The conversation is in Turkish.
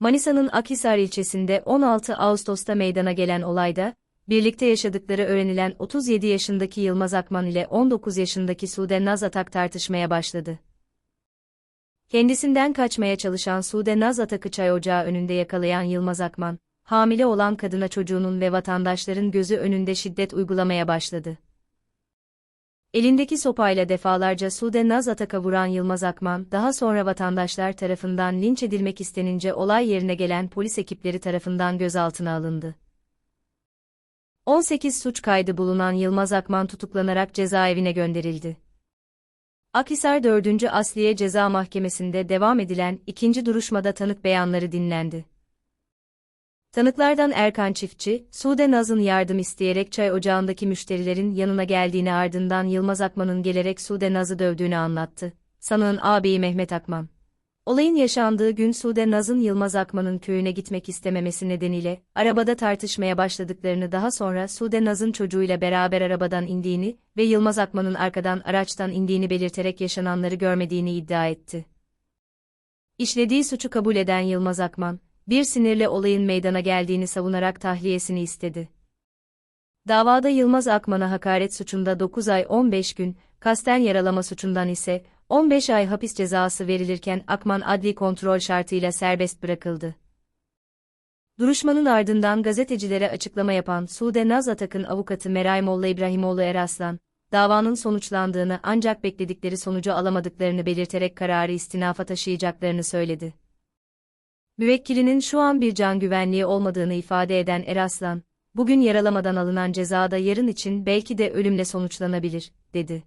Manisa'nın Akhisar ilçesinde 16 Ağustos'ta meydana gelen olayda, birlikte yaşadıkları öğrenilen 37 yaşındaki Yılmaz Akman ile 19 yaşındaki Sude Naz Atak tartışmaya başladı. Kendisinden kaçmaya çalışan Sude Naz Atak'ı çay ocağı önünde yakalayan Yılmaz Akman, hamile olan kadına çocuğunun ve vatandaşların gözü önünde şiddet uygulamaya başladı. Elindeki sopayla defalarca Sude Naz Atak'a vuran Yılmaz Akman, daha sonra vatandaşlar tarafından linç edilmek istenince olay yerine gelen polis ekipleri tarafından gözaltına alındı. 18 suç kaydı bulunan Yılmaz Akman tutuklanarak cezaevine gönderildi. Akhisar 4. Asliye Ceza Mahkemesi'nde devam edilen ikinci duruşmada tanık beyanları dinlendi. Tanıklardan Erkan Çiftçi, Sude Naz'ın yardım isteyerek çay ocağındaki müşterilerin yanına geldiğini ardından Yılmaz Akman'ın gelerek Sude Naz'ı dövdüğünü anlattı. Sanığın ağabeyi Mehmet Akman. Olayın yaşandığı gün Sude Naz'ın Yılmaz Akman'ın köyüne gitmek istememesi nedeniyle arabada tartışmaya başladıklarını daha sonra Sude Naz'ın çocuğuyla beraber arabadan indiğini ve Yılmaz Akman'ın arkadan araçtan indiğini belirterek yaşananları görmediğini iddia etti. İşlediği suçu kabul eden Yılmaz Akman, bir sinirle olayın meydana geldiğini savunarak tahliyesini istedi. Davada Yılmaz Akman'a hakaret suçunda 9 ay 15 gün, kasten yaralama suçundan ise 15 ay hapis cezası verilirken Akman adli kontrol şartıyla serbest bırakıldı. Duruşmanın ardından gazetecilere açıklama yapan Sude Naz Atak'ın avukatı Meray Molla İbrahimoğlu Eraslan, davanın sonuçlandığını ancak bekledikleri sonucu alamadıklarını belirterek kararı istinafa taşıyacaklarını söyledi. Müvekkilinin şu an bir can güvenliği olmadığını ifade eden Eraslan, bugün yaralamadan alınan cezada yarın için belki de ölümle sonuçlanabilir, dedi.